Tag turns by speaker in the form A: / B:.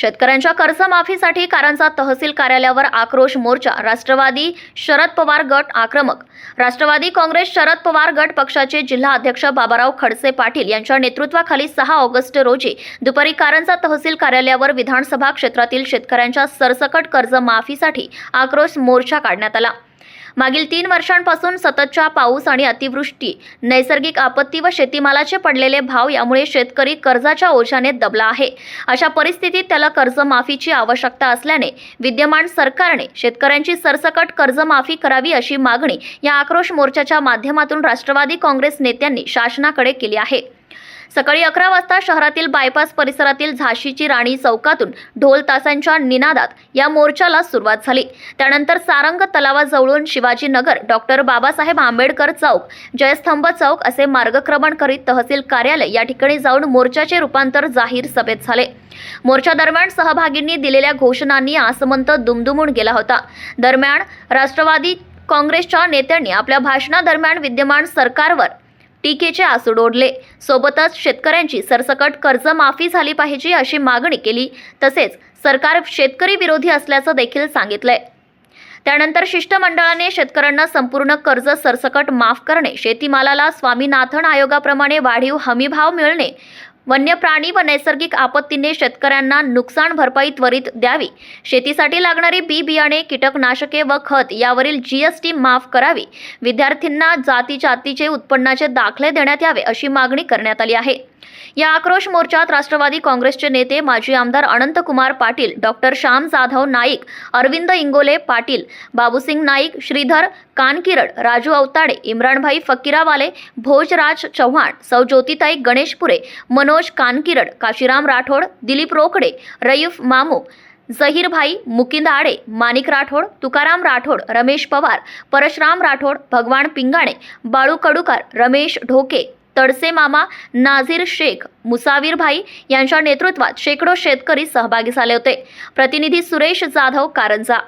A: शेतकऱ्यांच्या कर्जमाफीसाठी कारंजा तहसील कार्यालयावर आक्रोश मोर्चा राष्ट्रवादी शरद पवार गट आक्रमक. राष्ट्रवादी काँग्रेस शरद पवार गट पक्षाचे जिल्हा अध्यक्ष बाबाराव खडसे पाटील यांच्या नेतृत्वाखाली सहा ऑगस्ट रोजी दुपारी कारंजा तहसील कार्यालयावर विधानसभा क्षेत्रातील शेतकऱ्यांच्या सरसकट कर्जमाफीसाठी आक्रोश मोर्चा काढण्यात आला. मागील तीन वर्षांपासून सततच्या पाऊस आणि अतिवृष्टी नैसर्गिक आपत्ती व शेतीमालाचे पडलेले भाव यामुळे शेतकरी कर्जाच्या ओशाने दबला आहे. अशा परिस्थितीत त्याला कर्जमाफीची आवश्यकता असल्याने विद्यमान सरकारने शेतकऱ्यांची सरसकट कर्जमाफी करावी अशी मागणी या आक्रोश मोर्चाच्या माध्यमातून राष्ट्रवादी काँग्रेस नेत्यांनी शासनाकडे केली आहे. सकाळी अकरा वाजता शहरातील बायपास परिसरातील झाशीची राणी चौकातून ढोल तासांच्या निनादात या मोर्चाला सुरुवात झाली. त्यानंतर सारंग तलावाजवळून शिवाजीनगर डॉक्टर बाबासाहेब आंबेडकर चौक जयस्तंभ चौक असे मार्गक्रमण करीत तहसील कार्यालय या ठिकाणी जाऊन मोर्चाचे रूपांतर जाहीर सभेत झाले. मोर्चा दरम्यान सहभागींनी दिलेल्या घोषणांनी आसमंत दुमदुमून गेला होता. दरम्यान राष्ट्रवादी काँग्रेसच्या नेत्यांनी आपल्या भाषणादरम्यान विद्यमान सरकारवर टीकेचे आसूड ओढले. सोबतच शेतकऱ्यांची सरसकट कर्जमाफी झाली पाहिजे अशी मागणी केली. तसेच सरकार शेतकरी विरोधी असल्याचं देखील सांगितलंय. त्यानंतर शिष्टमंडळाने शेतकऱ्यांना संपूर्ण कर्ज सरसकट माफ करणे शेतीमालाला स्वामीनाथन आयोगाप्रमाणे वाढीव हमीभाव मिळणे वन्य प्राणी व नैसर्गिक आपत्तीने शेतकऱ्यांना नुकसान भरपाई त्वरित द्यावी. शेतीसाठी लागणारी बी बियाणे कीटकनाशके व खत यावरील जीएसटी माफ करावी. विद्यार्थ्यांना जाती जातीचे उत्पन्नाचे दाखले देण्यात यावे अशी मागणी करण्यात आली आहे. या आक्रोश मोर्चात राष्ट्रवादी काँग्रेसचे नेते माजी आमदार अनंतकुमार पाटील डॉक्टर श्याम जाधव नाईक अरविंद इंगोले पाटील बाबूसिंग नाईक श्रीधर कानकिरड राजू अवताडे इम्रानभाई फकीरावाले भोजराज चव्हाण सौ ज्योतिताई गणेशपुरे मनोज कानकिरड काशीराम राठोड दिलीप रोकडे रईफ मामू जहीरभाई मुकिंद आडे माणिक राठोड तुकाराम राठोड रमेश पवार परशराम राठोड भगवान पिंगाणे बाळू कडुकार रमेश ढोके तडसे मामा नाझीर शेख मुसावीर भाई यांच्या नेतृत्वात शेकडो शेतकरी सहभागी झाले होते. प्रतिनिधी सुरेश जाधव कारंजा.